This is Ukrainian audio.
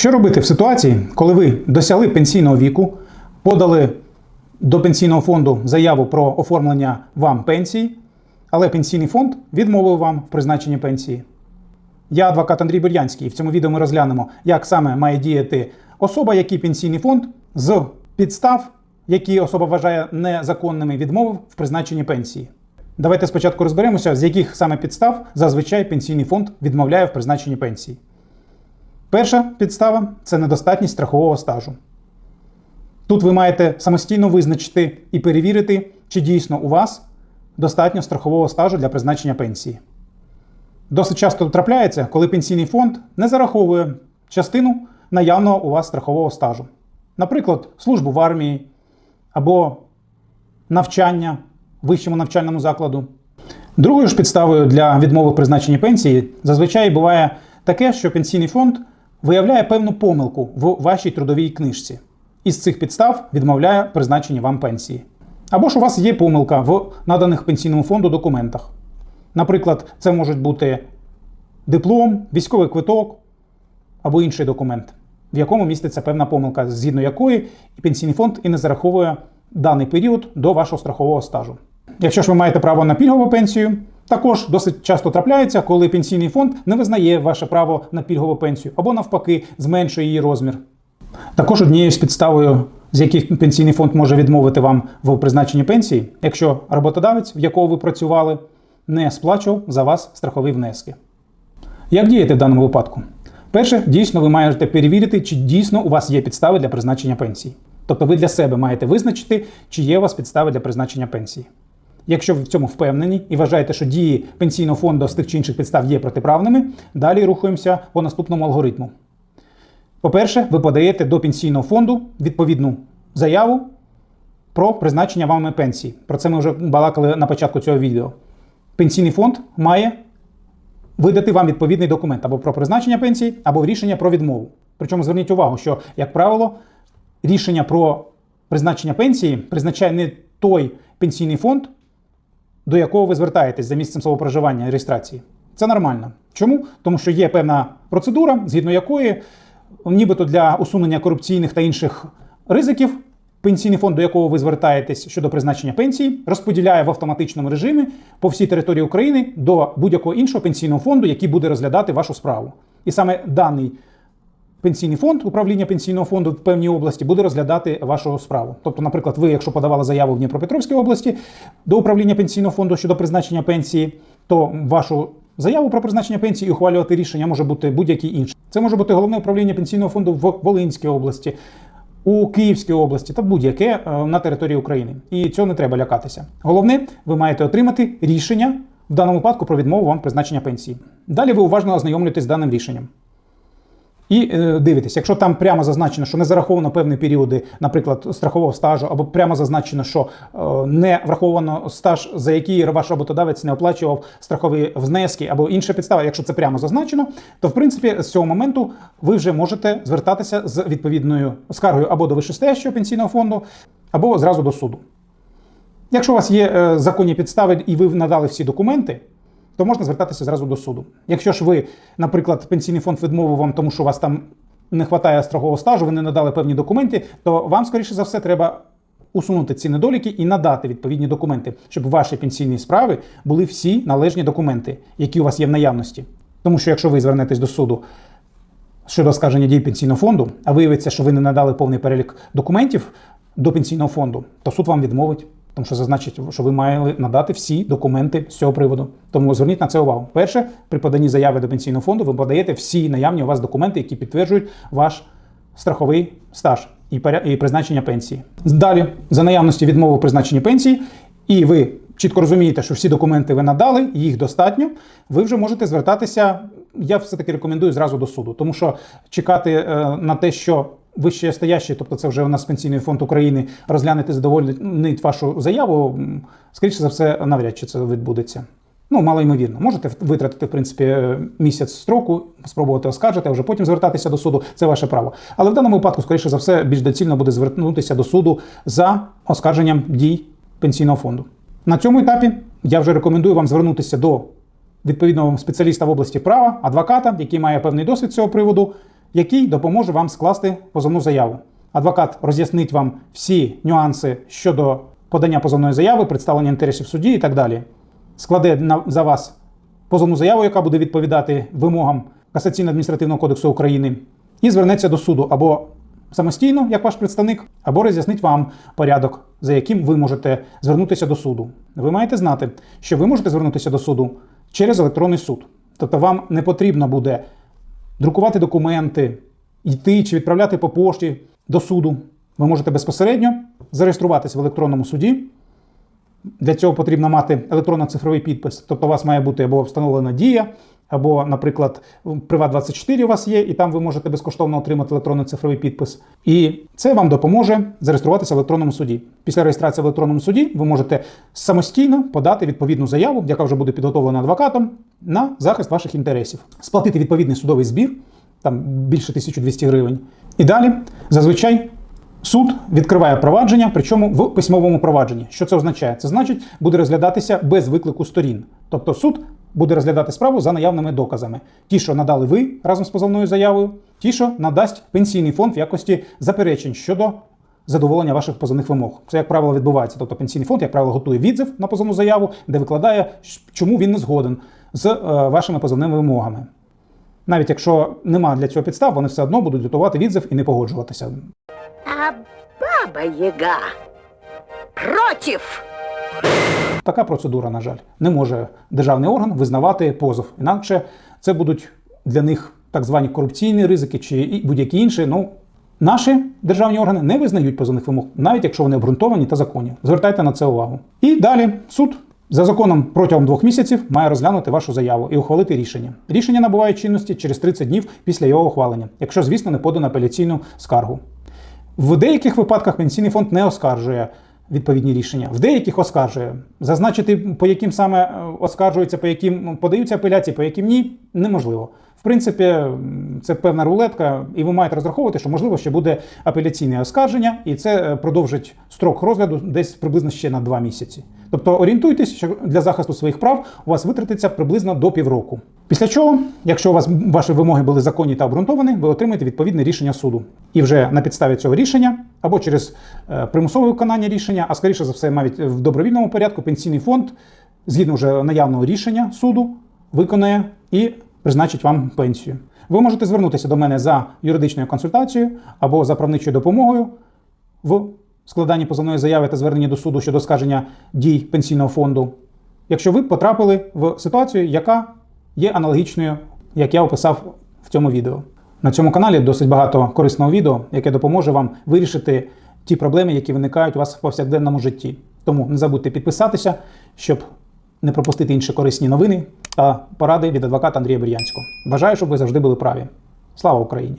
Що робити в ситуації, коли ви досягли пенсійного віку, подали до пенсійного фонду заяву про оформлення вам пенсії, але пенсійний фонд відмовив вам в призначенні пенсії? Я адвокат Андрій Бур'янський, і в цьому відео ми розглянемо, як саме має діяти особа, який пенсійний фонд з підстав, які особа вважає незаконними, відмовив в призначенні пенсії. Давайте спочатку розберемося, з яких саме підстав зазвичай пенсійний фонд відмовляє в призначенні пенсії. Перша підстава це недостатність страхового стажу. Тут ви маєте самостійно визначити і перевірити, чи дійсно у вас достатньо страхового стажу для призначення пенсії. Досить часто трапляється, коли пенсійний фонд не зараховує частину наявного у вас страхового стажу. Наприклад, службу в армії або навчання в вищому навчальному закладу. Другою ж підставою для відмови в призначенні пенсії зазвичай буває таке, що пенсійний фонд виявляє певну помилку в вашій трудовій книжці. Із цих підстав відмовляє призначення вам пенсії. Або ж у вас є помилка в наданих пенсійному фонду документах. Наприклад, це можуть бути диплом, військовий квиток або інший документ, в якому міститься певна помилка, згідно якої пенсійний фонд і не зараховує даний період до вашого страхового стажу. Якщо ж ви маєте право на пільгову пенсію, також досить часто трапляється, коли пенсійний фонд не визнає ваше право на пільгову пенсію або навпаки зменшує її розмір. Також однією з підставою, з яких пенсійний фонд може відмовити вам в призначенні пенсії, якщо роботодавець, в якого ви працювали, не сплачував за вас страхові внески. Як діяти в даному випадку? Перше, дійсно, ви маєте перевірити, чи дійсно у вас є підстави для призначення пенсії. Тобто ви для себе маєте визначити, чи є у вас підстави для призначення пенсії. Якщо ви в цьому впевнені і вважаєте, що дії пенсійного фонду з тих чи інших підстав є протиправними, далі рухаємося по наступному алгоритму. По-перше, ви подаєте до пенсійного фонду відповідну заяву про призначення вами пенсії. Про це ми вже балакали на початку цього відео. Пенсійний фонд має видати вам відповідний документ або про призначення пенсії, або рішення про відмову. Причому зверніть увагу, що, як правило, рішення про призначення пенсії призначає не той пенсійний фонд, до якого ви звертаєтесь за місцем свого проживання реєстрації. Це нормально. Чому? Тому що є певна процедура, згідно якої, нібито для усунення корупційних та інших ризиків, пенсійний фонд, до якого ви звертаєтесь щодо призначення пенсії, розподіляє в автоматичному режимі по всій території України до будь-якого іншого пенсійного фонду, який буде розглядати вашу справу. І саме даний пенсійний фонд, управління пенсійного фонду в певній області буде розглядати вашу справу. Тобто, наприклад, ви, якщо подавали заяву в Дніпропетровській області до управління пенсійного фонду щодо призначення пенсії, то вашу заяву про призначення пенсії і ухвалювати рішення може бути будь-який інший. Це може бути головне управління пенсійного фонду в Волинській області. У Київській області та будь-яке е, на території України, і цього не треба лякатися. Головне, ви маєте отримати рішення в даному випадку про відмову вам призначення пенсії. Далі ви уважно ознайомлюєтесь з даним рішенням. І е, дивитесь, якщо там прямо зазначено, що не зараховано певні періоди, наприклад, страхового стажу, або прямо зазначено, що е, не враховано стаж, за який ваш роботодавець не оплачував страхові внески або інша підстава, якщо це прямо зазначено, то в принципі з цього моменту ви вже можете звертатися з відповідною скаргою або до вищестоящого пенсійного фонду, або зразу до суду. Якщо у вас є е, законні підстави і ви надали всі документи то можна звертатися зразу до суду. Якщо ж ви, наприклад, пенсійний фонд відмовив вам, тому що у вас там не вистачає страхового стажу, ви не надали певні документи, то вам, скоріше за все, треба усунути ці недоліки і надати відповідні документи, щоб в вашій пенсійній справі були всі належні документи, які у вас є в наявності. Тому що якщо ви звернетесь до суду щодо оскарження дій пенсійного фонду, а виявиться, що ви не надали повний перелік документів до пенсійного фонду, то суд вам відмовить. Тому що зазначить, що ви мали надати всі документи з цього приводу. Тому зверніть на це увагу. Перше, при поданні заяви до пенсійного фонду ви подаєте всі наявні у вас документи, які підтверджують ваш страховий стаж і призначення пенсії. Далі, за наявності відмови призначення пенсії, і ви чітко розумієте, що всі документи ви надали, їх достатньо. Ви вже можете звертатися. Я все таки рекомендую зразу до суду, тому що чекати е, на те, що вище стоящий, тобто це вже у нас пенсійний фонд України, розглянути задовольнить вашу заяву, скоріше за все, навряд чи це відбудеться. Ну, мало ймовірно. Можете витратити, в принципі, місяць строку, спробувати оскаржити, а вже потім звертатися до суду. Це ваше право. Але в даному випадку, скоріше за все, більш доцільно буде звернутися до суду за оскарженням дій пенсійного фонду. На цьому етапі я вже рекомендую вам звернутися до відповідного спеціаліста в області права, адвоката, який має певний досвід цього приводу який допоможе вам скласти позовну заяву. Адвокат роз'яснить вам всі нюанси щодо подання позовної заяви, представлення інтересів в суді і так далі. Складе за вас позовну заяву, яка буде відповідати вимогам Касаційно-адміністративного кодексу України, і звернеться до суду або самостійно, як ваш представник, або роз'яснить вам порядок, за яким ви можете звернутися до суду. Ви маєте знати, що ви можете звернутися до суду через електронний суд. Тобто вам не потрібно буде друкувати документи, йти чи відправляти по пошті до суду. Ви можете безпосередньо зареєструватися в електронному суді. Для цього потрібно мати електронно-цифровий підпис. Тобто у вас має бути або встановлена дія, або, наприклад, Приват24 у вас є, і там ви можете безкоштовно отримати електронний цифровий підпис. І це вам допоможе зареєструватися в електронному суді. Після реєстрації в електронному суді ви можете самостійно подати відповідну заяву, яка вже буде підготовлена адвокатом, на захист ваших інтересів, сплатити відповідний судовий збір, там більше 1200 гривень. І далі зазвичай Суд відкриває провадження, причому в письмовому провадженні. Що це означає? Це значить, буде розглядатися без виклику сторін. Тобто суд буде розглядати справу за наявними доказами. Ті, що надали ви разом з позовною заявою, ті, що надасть пенсійний фонд в якості заперечень щодо задоволення ваших позовних вимог. Це, як правило, відбувається. Тобто пенсійний фонд, як правило, готує відзив на позовну заяву, де викладає, чому він не згоден з е, вашими позовними вимогами. Навіть якщо нема для цього підстав, вони все одно будуть готувати відзив і не погоджуватися. А баба Яга против. Така процедура, на жаль, не може державний орган визнавати позов. Інакше це будуть для них так звані корупційні ризики чи будь-які інші. Ну, наші державні органи не визнають позовних вимог, навіть якщо вони обґрунтовані та законні. Звертайте на це увагу. І далі суд. За законом протягом двох місяців має розглянути вашу заяву і ухвалити рішення. Рішення набуває чинності через 30 днів після його ухвалення, якщо, звісно, не подано апеляційну скаргу. В деяких випадках пенсійний фонд не оскаржує відповідні рішення, в деяких оскаржує. Зазначити, по яким саме е, оскаржуються, по яким подаються апеляції, по яким ні, неможливо. В принципі, це певна рулетка, і ви маєте розраховувати, що можливо ще буде апеляційне оскарження, і це е, продовжить строк розгляду десь приблизно ще на два місяці. Тобто орієнтуйтесь, що для захисту своїх прав у вас витратиться приблизно до півроку. Після чого, якщо у вас ваші вимоги були законні та обґрунтовані, ви отримаєте відповідне рішення суду. І вже на підставі цього рішення або через е, примусове виконання рішення, а скоріше за все, навіть в добровільному порядку, пенсійний фонд, згідно вже наявного рішення суду, виконає і призначить вам пенсію. Ви можете звернутися до мене за юридичною консультацією або за правничою допомогою в складанні позовної заяви та зверненні до суду щодо скаження дій пенсійного фонду, якщо ви потрапили в ситуацію, яка є аналогічною, як я описав в цьому відео. На цьому каналі досить багато корисного відео, яке допоможе вам вирішити ті проблеми, які виникають у вас в повсякденному житті. Тому не забудьте підписатися, щоб не пропустити інші корисні новини та поради від адвоката Андрія Бур'янського. Бажаю, щоб ви завжди були праві. Слава Україні!